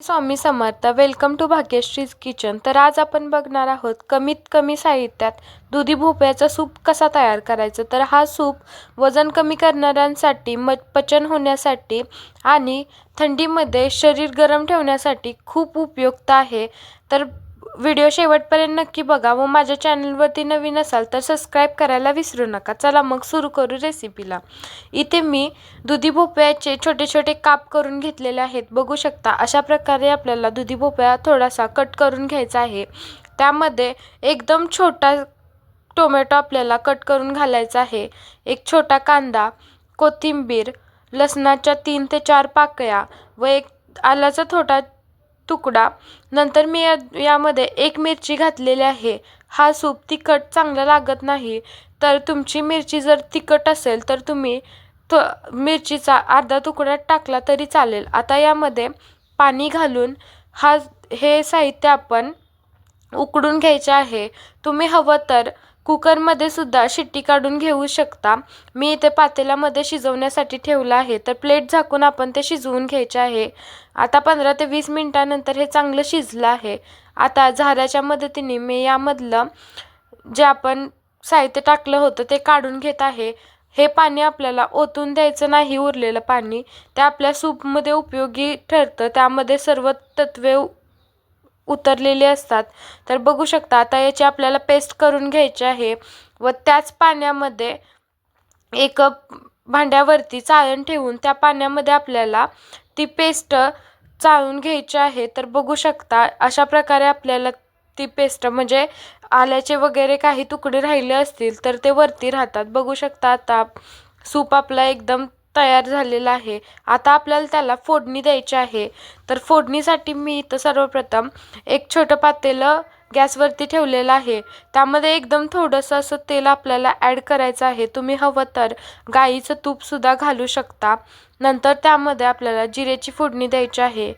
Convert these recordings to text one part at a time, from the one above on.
Swami Samarth welcome to Bhagyashree's kitchen तर आज आपण बघणार आहोत कमीत कमी साहित्यात दुधी भोपळ्याचा सूप कसा तयार करायचा? तर हा सूप वजन कमी करणाऱ्यांसाठी म पचन होण्यासाठी आणि थंडीमध्ये शरीर गरम ठेवण्यासाठी खूप उपयुक्त आहे. तर व्हिडिओ शेवटपर्यंत नक्की बघा व माझ्या चॅनलवरती नवीन असाल तर सबस्क्राईब करायला विसरू नका. चला मग सुरू करू रेसिपीला. इथे मी दुधी भोपळ्याचे छोटे छोटे काप करून घेतलेले आहेत. बघू शकता अशा प्रकारे आपल्याला दुधी भोपळा थोडासा कट करून घ्यायचा आहे. त्यामध्ये एकदम छोटा टोमॅटो आपल्याला कट करून घालायचा आहे. एक छोटा कांदा कोथिंबीर लसणाच्या तीन ते चार पाकळ्या व एक आल्याचा थोडा तुकडा. नंतर मी या यामध्ये एक मिरची घातलेली आहे. हा सूप तिखट चांगला लागत नाही. तर तुमची मिरची जर तिखट असेल तर तुम्ही थ मिरचीचा अर्धा तुकडा टाकला तरी चालेल. आता यामध्ये पाणी घालून हा हे साहित्य आपण उकडून घ्यायचे आहे. तुम्ही हवं तर कुकरमध्ये सुद्धा शिट्टी काढून घेऊ शकता. मी इथे पातेल्यामध्ये शिजवण्यासाठी ठेवलं आहे. तर प्लेट झाकून आपण ते शिजवून घ्यायचे आहे. आता पंधरा ते वीस मिनटानंतर हे चांगलं शिजलं आहे. आता झाऱ्याच्या मदतीने मी यामधलं जे आपण साहित्य टाकलं होतं ते काढून घेत आहे. हे पाणी आपल्याला ओतून द्यायचं नाही उरलेलं पाणी. ते आपल्या सूपमध्ये उपयोगी ठरतं. त्यामध्ये सर्व तत्वे उ- उतरलेली असतात. तर बघू शकता आता याची आपल्याला पेस्ट करून घ्यायची आहे व त्याच पाण्यामध्ये एक भांड्यावरती चाळण ठेवून त्या पाण्यामध्ये आपल्याला ती पेस्ट चाळून घ्यायची आहे. तर बघू शकता अशा प्रकारे आपल्याला ती पेस्ट म्हणजे आल्याचे वगैरे काही तुकडे राहिले असतील तर ते वरती राहतात. बघू शकता आता सूप आपला एकदम तयार झालेला आहे. आता आपल्याला त्याला फोडणी द्यायची आहे. तर फोडणीसाठी मी इथं सर्वप्रथम एक छोटं पातेलं गॅसवरती ठेवलेलं आहे. त्यामध्ये एकदम थोडंसं असं तेल आपल्याला ॲड करायचं आहे. तुम्ही हवं तर गाईचं तूपसुद्धा घालू शकता. नंतर त्यामध्ये आपल्याला जिऱ्याची फोडणी द्यायची आहे.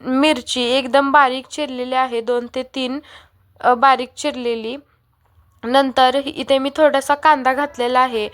मिरची एकदम बारीक चिरलेली आहे. दोन ते तीन बारीक चिरलेली. नंतर इथे मी थोडासा कांदा घातलेला आहे.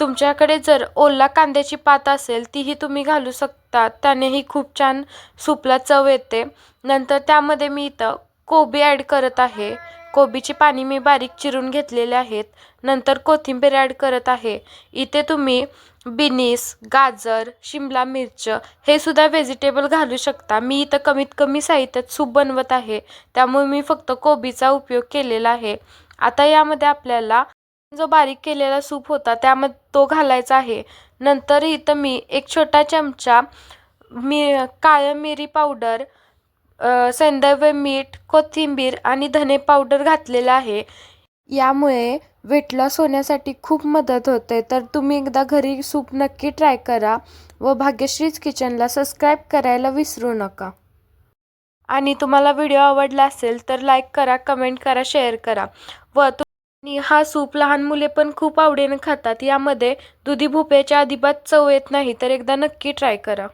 तुमच्याकडे जर ओला कांद्याची पात असेल तीही तुम्ही घालू शकता. त्यानेही खूप छान सूपला चव येते. नंतर त्यामध्ये मी इथं कोबी ॲड करत आहे. कोबीची पाणी मी बारीक चिरून घेतलेले आहेत. नंतर कोथिंबीर ॲड करत आहे. इथे तुम्ही बिनीस गाजर शिमला मिरच हे सुद्धा व्हेजिटेबल घालू शकता. मी इथं कमीत कमी साहित्यात सूप बनवत आहे. त्यामुळे मी फक्त कोबीचा उपयोग केलेला आहे. आता यामध्ये आपल्याला जो बारीक केलेला सूप होता त्यामध्ये तो घालायचा आहे. नंतर इथं मी एक छोटा चमचा मी काळं मिरी पावडर अ, मीठ कोथिंबीर आणि धने पावडर घातलेला आहे. यामुळे वेट लॉस होण्यासाठी खूप मदत होते. तर तुम्ही एकदा घरी सूप नक्की ट्राय करा व भाग्यश्रीज किचनला सबस्क्राईब करायला विसरू नका. आणि तुम्हाला व्हिडिओ आवडला असेल तर लाईक करा कमेंट करा शेअर करा. व आणि हा सूप लहान मुले पण खूप आवडीने खातात. यामध्ये दुधी भोप्याच्या अजिबात चव येत नाही तर एकदा नक्की ट्राय करा.